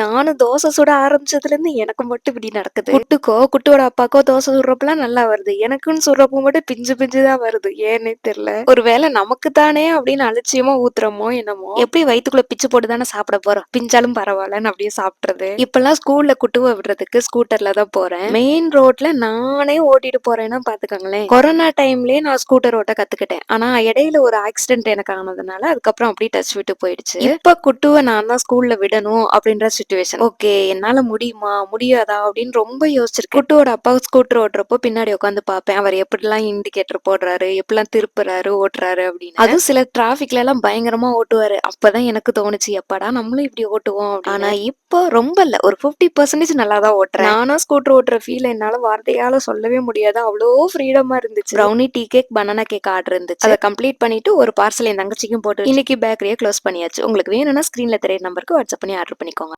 நானும் தோசை சுட ஆரம்பிச்சதுல இருந்து எனக்கு மட்டும் இப்படி நடக்குது. குட்டுக்கோ குட்டோட அப்பாக்கோ தோசை சுடுறப்பெல்லாம் நல்லா வருது. எனக்குன்னு சுடுறப்ப மட்டும் பிஞ்சு பிஞ்சு தான் வருது. ஏன்னே தெரியல. ஒருவேளை நமக்கு தானே அப்படின்னு அலட்சியமா ஊத்துறோமோ என்னமோ. எப்படி வயித்துக்குள்ள பிச்சு போட்டு தானே சாப்பிட போறோம்? பிஞ்சாலும் பரவாயில்லன்னு அப்படியே சாப்பிடுறது. இப்பெல்லாம் ஸ்கூல்ல குட்டுவ விடுறதுக்கு ஸ்கூட்டர்ல தான் போறேன். மெயின் ரோட்ல நானே ஓட்டிட்டு போறேன்னா பாத்துக்கோங்களேன். கொரோனா டைம்லயே நான் ஸ்கூட்டர் ஓட்ட கத்துக்கிட்டேன். ஆனா இடையில ஒரு ஆக்சிடென்ட் எனக்கு ஆனதுனால அதுக்கப்புறம் அப்படியே டச் விட்டு போயிடுச்சு. இப்ப குட்டுவ நான் தான் ஸ்கூல்ல விடணும் அப்படின்ற சுச்சுவேஷன் ஓகே என்னால முடியுமா? முடியாதா? அப்படின்னு ரொம்ப யோசிச்சிருக்கேன். குட்டுவோட அப்பா ஸ்கூட்டர் ஓட்டுறப்போ பின்னாடி உட்காந்து பார்ப்பேன். அவர் எப்படிலாம் இண்டிகேட்டர் போடுறாரு எப்படிலாம் திருப்புறாரு ஓட்டுறாரு அப்படின்னு. அதுவும் சில டிராஃபிக்ல எல்லாம் பயங்கரமா ஓட்டுவாரு. அப்பதான் எனக்கு தோணுச்சு எப்படா நம்மளும் இப்படி ஓட்டுவோம்? ஆனா இப்போ ரொம்ப இல்ல. ஒரு 50% பர்சன்டேஜ் நல்லா தான் ஓட்டுறேன். நானும் ஸ்கூட்டர் ஓட்டுற ஃபீல் என்னால வார்த்தையால சொல்லவே முடியாது. அவ்வளோ ஃப்ரீடமா இருந்துச்சு. Brownie tea cake banana cake order இருந்துச்சு. அதை கம்ப்ளீட் பண்ணிட்டு ஒரு பார்சல் என் தங்கச்சிக்கும் போட்டு இன்னைக்கு பேக்கரியை க்ளோஸ் பண்ணியாச்சு. உங்களுக்கு வேணும்னா ஸ்கிரீன்ல தெரிய நம்பருக்கு வாட்ஸ்அப் பண்ணி ஆர்டர் பண்ணிக்கோங்க.